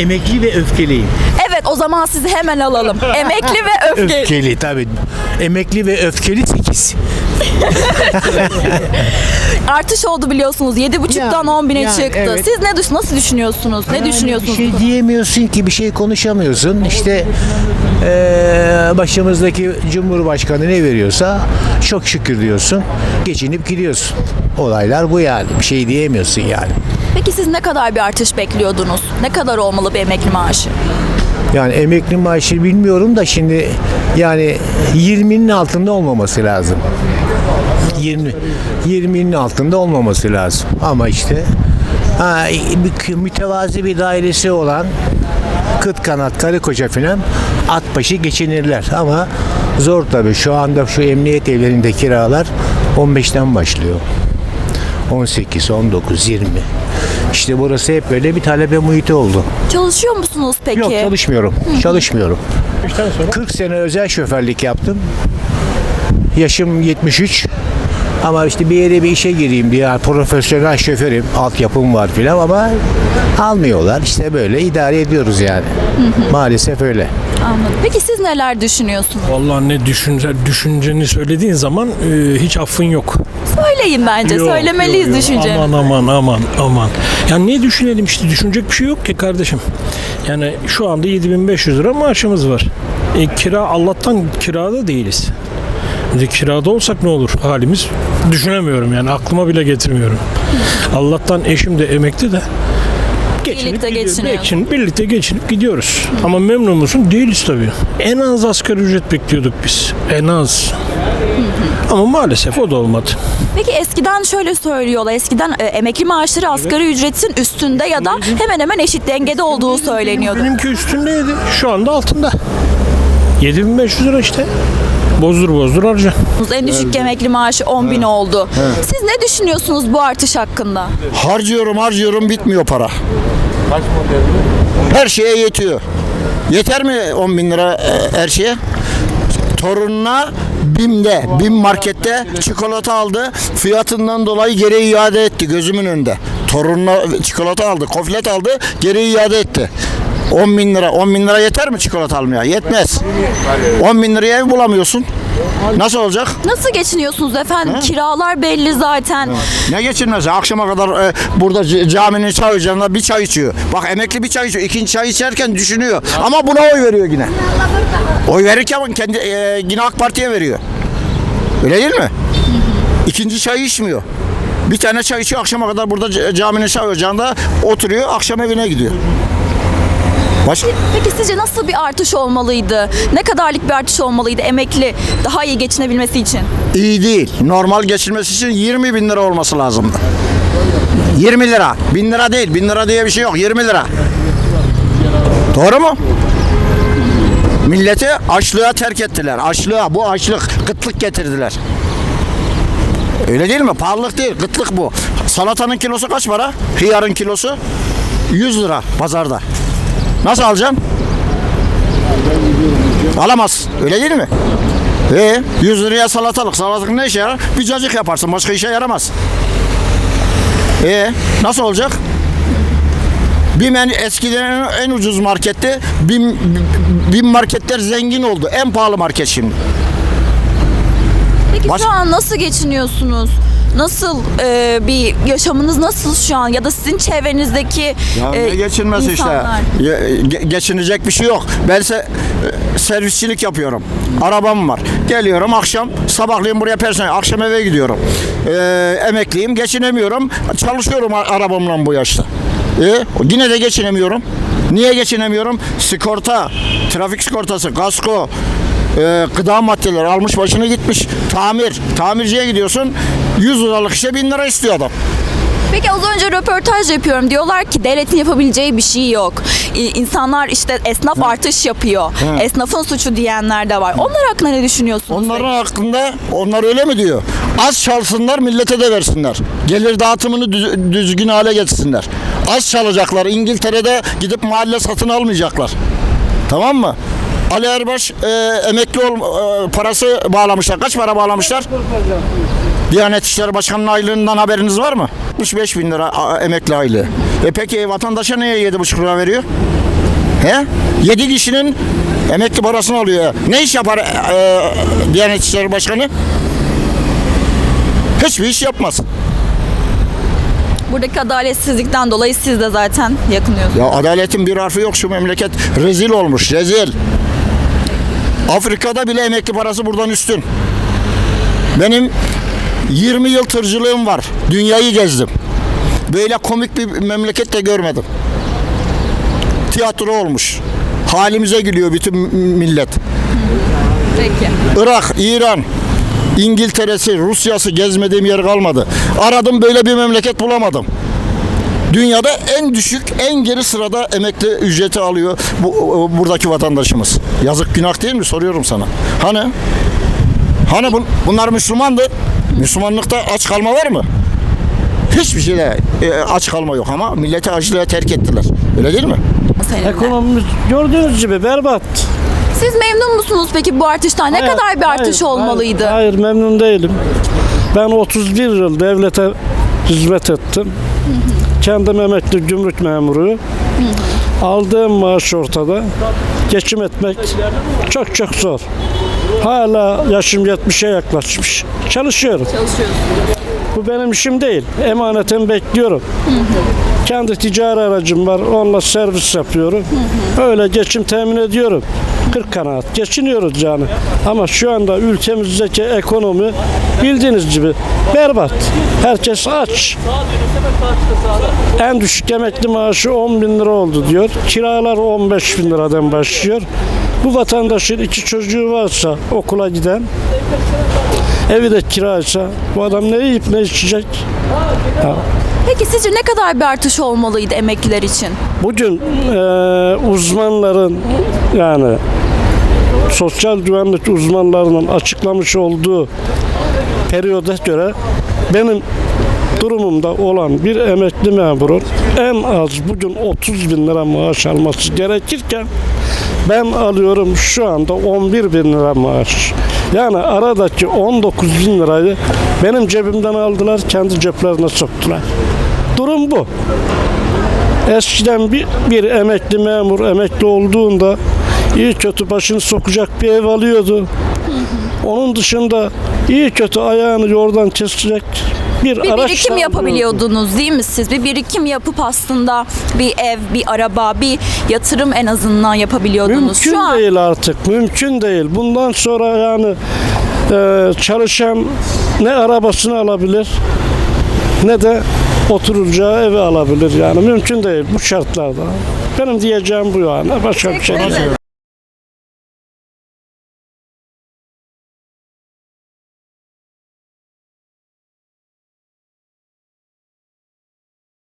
Emekli ve öfkeliyim. Evet o zaman sizi hemen alalım. Emekli ve öfkeli. Öfkeli tabii. Emekli ve öfkeli 8. Artış oldu biliyorsunuz. 7,5'dan Yani, 10 bine yani, çıktı. evet. Siz ne düş nasıl düşünüyorsunuz? Ne düşünüyorsunuz? Bir şey diyemiyorsun ki, bir şey konuşamıyorsun. İşte eee, başımızdaki Cumhurbaşkanı ne veriyorsa çok şükür diyorsun. Geçinip gidiyorsun. Olaylar bu yani. Bir şey diyemiyorsun yani. Peki siz ne kadar bir artış bekliyordunuz? Ne kadar olmalı bir emekli maaşı? Yani emekli maaşı bilmiyorum da şimdi yani 20'nin altında olmaması lazım. 20 20'nin altında olmaması lazım. Ama işte ha, mütevazi bir dairesi olan kıt kanat karı koca filan at başı geçinirler ama zor tabii. Şu anda şu emniyet evlerinde kiralar 15'ten başlıyor. 18, 19, 20. İşte burası hep böyle bir talebe muhiti oldu. Çalışıyor musunuz peki? Yok çalışmıyorum. Çalışmıyorum. 40 sene özel şoförlük yaptım. Yaşım 73. Ama işte bir yere bir işe gireyim diye yani profesyonel şoförüm, altyapım var filan ama almıyorlar. İşte böyle idare ediyoruz yani. Maalesef öyle. Anladım. Peki siz neler düşünüyorsunuz? Vallahi ne düşünce, düşünceni söylediğin zaman e, hiç affın yok. Söyleyin bence. Yok, Söylemeliyiz yok. Aman aman aman aman. Yani ne düşünelim işte düşünecek bir şey yok ki kardeşim. Yani şu anda 7500 lira maaşımız var. E, kira Allah'tan kirada değiliz. Bir de kirada olsak ne olur halimiz düşünemiyorum yani aklıma bile getirmiyorum. Allah'tan eşim de emekli de geçinip Birlikte gidiyoruz. geçiniyor. Geçin- birlikte geçinip gidiyoruz. Ama memnun musun? Değiliz tabii. En az asgari ücret bekliyorduk biz. En az. Ama maalesef o da olmadı. Peki eskiden şöyle söylüyorlar. Eskiden e, emekli maaşları asgari ücretin üstünde ya da hemen hemen eşit dengede olduğu söyleniyordu. Benimki üstündeydi. Şu anda altında. 7500 lira işte. Bozdur bozdur harca. En düşük emekli maaşı 10 bin oldu. Siz ne düşünüyorsunuz bu artış hakkında? Harcıyorum harcıyorum bitmiyor para. Her şeye yetiyor. Yeter mi 10 bin lira e, her şeye? Torununa BİM'de, BİM markette çikolata aldı. Fiyatından dolayı geri iade etti gözümün önünde. Torununa çikolata aldı, koflet aldı, geri iade etti. 10 bin lira, 10 bin lira yeter mi çikolata almaya? Yetmez. 10 bin liraya ev bulamıyorsun. Nasıl olacak? Nasıl geçiniyorsunuz efendim? Kiralar belli zaten. Ne geçirmez? Akşama kadar e, burada c- caminin çay ocağında bir çay içiyor. Bak emekli bir çay içiyor. İkinci çay içerken düşünüyor. Ama buna oy veriyor yine. Oy verirken kendi e, yine AK Parti'ye veriyor. Öyle değil mi? İkinci çay içmiyor. Bir tane çay içiyor akşama kadar burada c- caminin çay ocağında oturuyor. Akşam evine gidiyor. Başka? Peki sizce nasıl bir artış olmalıydı? Ne kadarlık bir artış olmalıydı emekli daha iyi geçinebilmesi için? iyi değil. Normal geçirmesi için 20 bin lira olması lazımdı. 20 lira. Bin lira değil. Bin lira diye bir şey yok. 20 lira. Doğru mu? Milleti açlığa terk ettiler. Açlığa. Bu açlık. Kıtlık getirdiler. Öyle değil mi? Pahalılık değil. Kıtlık bu. Salatanın kilosu kaç para? Hıyarın kilosu 100 lira pazarda. Nasıl alacaksın? Alamaz. Öyle değil mi? E 100 liraya salatalık. Salatalık ne işe yarar? Bir cacık yaparsın. Başka işe yaramaz. E nasıl olacak? BİM en, eskiden en, ucuz marketti. BİM, BİM marketler zengin oldu. En pahalı market şimdi. Peki Baş- şu an nasıl geçiniyorsunuz? Nasıl e, bir yaşamınız nasıl şu an ya da sizin çevrenizdeki Ya e, ne geçinmesi işte. insanlar? Ya, ge- geçinecek bir şey yok. Ben se e, servisçilik yapıyorum. Arabam var. Geliyorum akşam sabahleyin buraya personel. Akşam eve gidiyorum. Ee, emekliyim. Geçinemiyorum. Çalışıyorum a- arabamla bu yaşta. E, yine de geçinemiyorum. Niye geçinemiyorum? Sigorta, trafik sigortası, kasko, e, gıda maddeleri almış başını gitmiş. Tamir, tamirciye gidiyorsun. 100 liralık işe 1000 lira istiyor adam. Peki az önce röportaj yapıyorum. Diyorlar ki devletin yapabileceği bir şey yok. İnsanlar işte esnaf artış yapıyor. Esnafın suçu diyenler de var. Onlar hakkında ne düşünüyorsunuz? Onların hakkında onlar öyle mi diyor? Az çalsınlar millete de versinler. Gelir dağıtımını düz- düzgün hale getirsinler. Az çalacaklar. İngiltere'de gidip mahalle satın almayacaklar. Tamam mı? Ali Erbaş e, emekli ol, e, parası bağlamışlar. Kaç para bağlamışlar? Diyanet İşleri Başkanı'nın aylığından haberiniz var mı? 65 bin lira emekli aylığı. E peki vatandaşa niye 7,5 lira veriyor? He? 7 kişinin emekli parasını alıyor. Ne iş yapar e, Diyanet İşleri Başkanı? Hiçbir iş yapmaz. Buradaki adaletsizlikten dolayı siz de zaten yakınıyorsunuz. Ya adaletin bir harfi yok şu memleket. Rezil olmuş, rezil. Afrika'da bile emekli parası buradan üstün. Benim 20 yıl tırcılığım var. Dünyayı gezdim. Böyle komik bir memleket de görmedim. Tiyatro olmuş. Halimize gülüyor bütün millet. Peki. Irak, İran, İngiltere'si, Rusya'sı gezmediğim yer kalmadı. Aradım böyle bir memleket bulamadım. Dünyada en düşük, en geri sırada emekli ücreti alıyor bu buradaki vatandaşımız. Yazık günah değil mi soruyorum sana. Hani? Hani bun- bunlar Müslümandı. Müslümanlıkta aç kalma var mı? Hiçbir şeyde e, aç kalma yok ama milleti açlığa terk ettiler. Öyle değil mi? Ekonomimiz gördüğünüz gibi berbat. Siz memnun musunuz peki bu artıştan? Ne Hayır, kadar bir artış hayır, olmalıydı? Hayır, hayır, memnun değilim. Ben 31 yıl devlete hizmet ettim. Kendim emekli gümrük memuru. Aldığım maaş ortada. Geçim etmek çok çok zor. Hala yaşım 70'e yaklaşmış. Çalışıyorum. Bu benim işim değil. Emaneten bekliyorum. Kendi ticari aracım var. Onunla servis yapıyorum. Öyle geçim temin ediyorum. 40 kanaat. Geçiniyoruz yani. Ama şu anda ülkemizdeki ekonomi bildiğiniz gibi berbat. Herkes aç. En düşük emekli maaşı 10 bin lira oldu diyor. Kiralar 15 bin liradan başlıyor. Bu vatandaşın iki çocuğu varsa okula giden evi de kiraysa bu adam ne yiyip ne içecek? Peki sizce ne kadar bir artış olmalıydı emekliler için? Bugün e, uzmanların yani sosyal güvenlik uzmanlarının açıklamış olduğu periyoda göre benim durumumda olan bir emekli memurun en az bugün 30 bin lira maaş alması gerekirken ben alıyorum şu anda 11 bin lira maaş. Yani aradaki 19 bin lirayı benim cebimden aldılar, kendi ceplerine soktular. Durum bu. Eskiden bir, bir emekli memur emekli olduğunda iyi kötü başını sokacak bir ev alıyordu. Onun dışında iyi kötü ayağını yordan kesecek bir, Bir araç birikim yapabiliyordunuz değil mi siz? Bir birikim yapıp aslında bir ev, bir araba, bir yatırım en azından yapabiliyordunuz. Mümkün Şu an değil artık. Mümkün değil. Bundan sonra yani e, çalışan ne arabasını alabilir ne de oturacağı evi alabilir. Yani mümkün değil bu şartlarda. Benim diyeceğim bu yani. Başka bir şey değil.